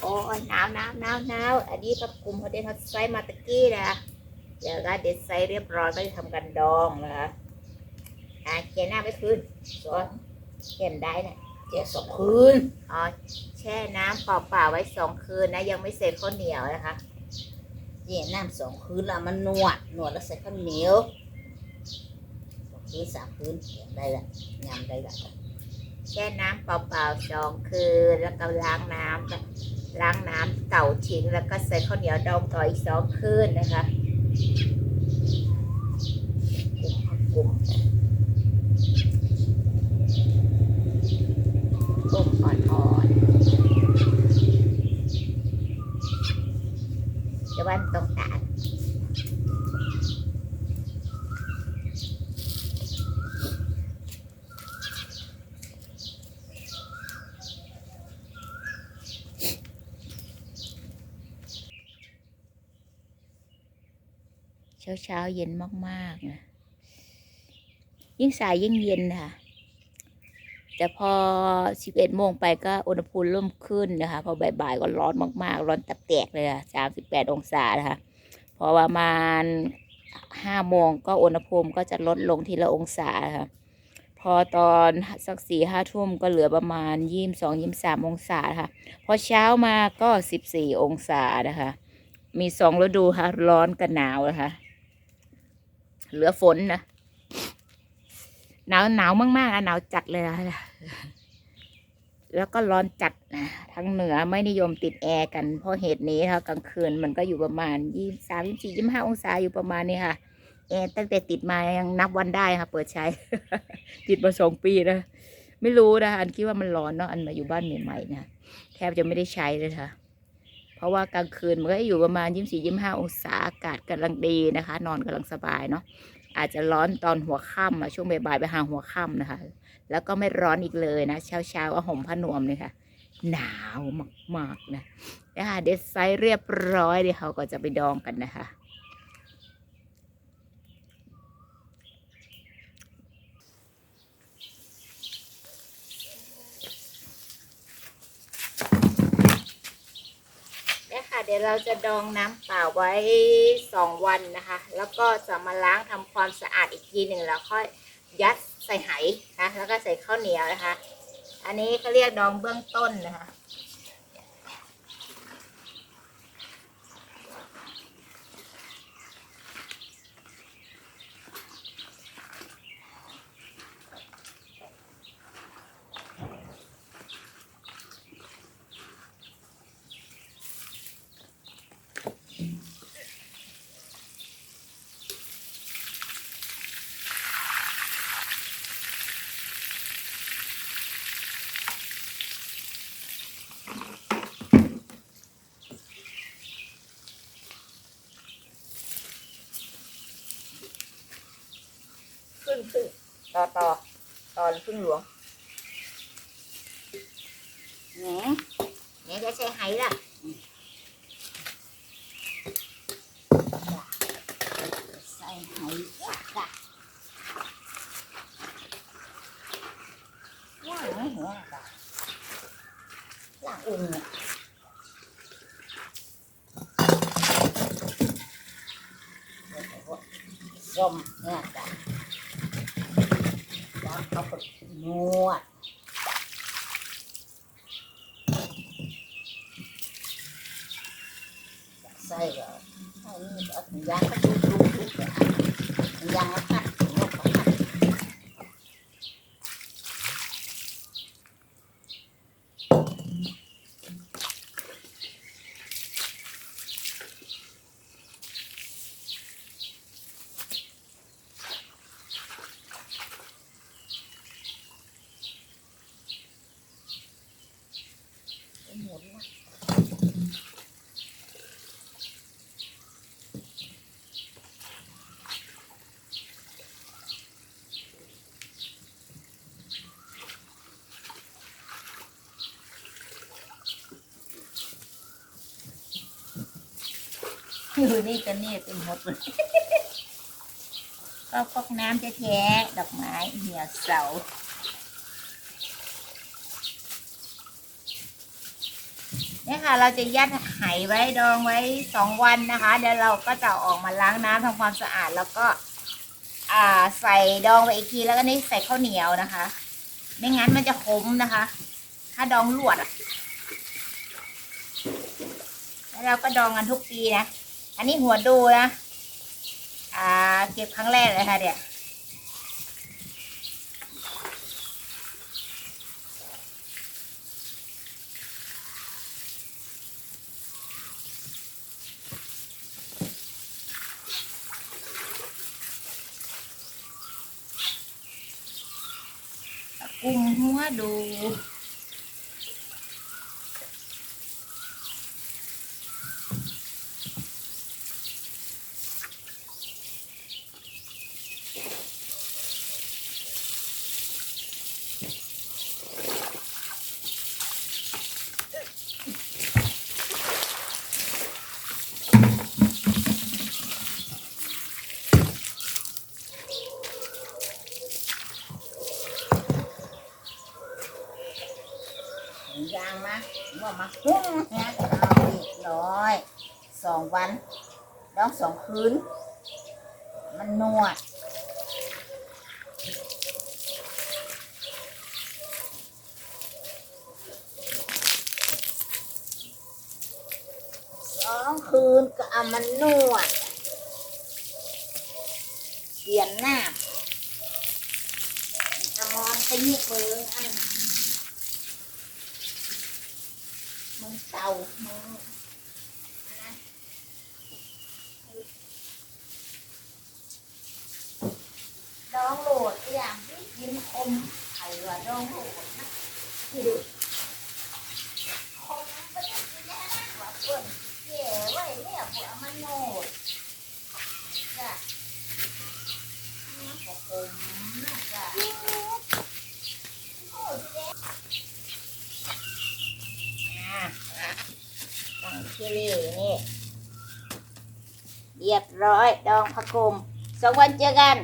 โอ้ยหนาวหนาวหนาวหนาวอันนี้กับกลุ่มเขาได้ทำไซส์มาตะกี้นะเดี๋ยวก็เด็ดไซส์เรียบร้อยก็จะทำกันดองนะคะอะเขียนหน้าไปคืนส่วนเขียนได้นะเจ็ดสองคืนอ๋อแช่น้ำเปล่าๆไว้สองคืนนะ ยังไม่เสร็จข้าวเหนียวนะคะเย็นน้ำสองคืนแล้วมันนวดนวดแล้วใส่ข้าวเหนียวสองคืนสามคืนเขียนได้ละยำได้ละแช่น้ำเปล่าๆสองคืนแล้วก็ล้างน้ำ ล้างน้ำเก่าทิ้งแล้วก็ใส่ข้าวเหนียวดองต่ออีกสองคืนนะคะกลุ่มกลุ่มอ่อนๆจะวันต้องการ เช้าเช้าเย็นมากๆนะยิ่งสายยิ่งเย็นค่ะ แต่พอ11โมงไปก็อุณหภูมิเริ่มขึ้นนะคะ พอบ่ายๆก็ร้อนมากๆ ร้อนตับแตกเลยค่ะ38องศานะคะ พอประมาณ5โมงก็อุณหภูมิก็จะลดลงทีละองศาค่ะ พอตอนสักสี่ห้าทุ่มก็เหลือประมาณยี่สองยี่สามองศาค่ะ พอเช้ามาก็14องศานะคะ มีสองฤดูค่ะ ร้อนกับหนาวนะคะ เหลือฝนนะหนาวหนาวมากๆนะหนาวจัดเลยนะแล้วก็ร้อนจัดนะทั้งเหนือไม่นิยมติดแอร์กันเพราะเหตุนี้ค่ะกลางคืนมันก็อยู่ประมาณยี่สามยี่สี่ยี่ห้าองศาอยู่ประมาณนี้ค่ะแอร์ตั้งแต่ติดมายังนับวันได้ค่ะ เปิดใช้ ติดมาสองปีนะไม่รู้นะอันคิดว่ามันร้อนเนาะอันมาอยู่บ้านใหม่ๆนะแทบจะไม่ได้ใช้เลยค่ะ เพราะว่ากลางคืนมันก็อยู่ประมาณยี่สี่ยี่ห้าองศาอากาศกำลังดีนะคะ นอนกำลังสบายเนาะอาจจะร้อนตอนหัวค่ำช่วงบ่ายๆไปหาหัวค่ำนะคะ แล้วก็ไม่ร้อนอีกเลยนะ เช้าเช้าห่มผ้านวมเลยค่ะ หนาวมากๆนะนะคะเด็ดไซส์เรียบร้อยเดี๋ยวเขาก็จะไปดองกันนะคะ เนี่ยค่ะ เดี๋ยวเราจะดองน้ำเปล่าไว้สองวันนะคะ แล้วก็จะมาล้างทำความสะอาดอีกทีหนึ่งแล้วค่อยยัดใส่ไหนะแล้วก็ใส่ข้าวเหนียวนะคะ อันนี้เขาเรียกดองเบื้องต้นนะคะ ต่อต่อต่อพึ่งหลวงแหนเนี่ยจะใช้ไหล่ะใส่ไหสักกะย่างไม่หัวกะย่างอุ่นเนี่ยส้มเนี่ยจ้ะแล้ว เขาไปนวดใส่ก็ใส่นี่เอาถุงยางก็ดูดูดูเลยางแล้วพัดถุงนกก็ คือนี่ก็นี่เป็นหมดเลยก็พวกน้ำจะแท้ๆดอกไม้เหี่ยวเสาเนี่ยค่ะ เราจะยัดไหไว้ดองไว้สองวันนะคะ เดี๋ยวเราก็จะออกมาล้างน้ำทำความสะอาดแล้วก็อ่าใส่ดองไว้อีกทีแล้วก็นี่ใส่ข้าวเหนียวนะคะ ไม่งั้นมันจะขมนะคะ ถ้าดองลวดอะ แล้วเราก็ดองกันทุกปีนะ อันนี้หัวดูนะ อ่า เก็บครั้งแรกเลยค่ะเดี๋ยวกุมหัวดู ยางมาว่ามาหุ้มนะเอาอีก ร้อยสองวันดองสองคืน มันนวดสองคืนก็เอามันนวดเปลี่ยนหน้าอามอนไปยิบมืออันมึงเต่ามึงนะด องโหลดอย่างที่กินคมไข่ว่าดองโหลดนะคมก็จะกินได้ว่าเพื่นแย่ไว้เนี่ยพวมันโหลดจ้ะมันก็คมนะจ้ะโอ้ยตั้งที่นี่นี่เรียบร้อยดองผักกุมสองวันเจอกัน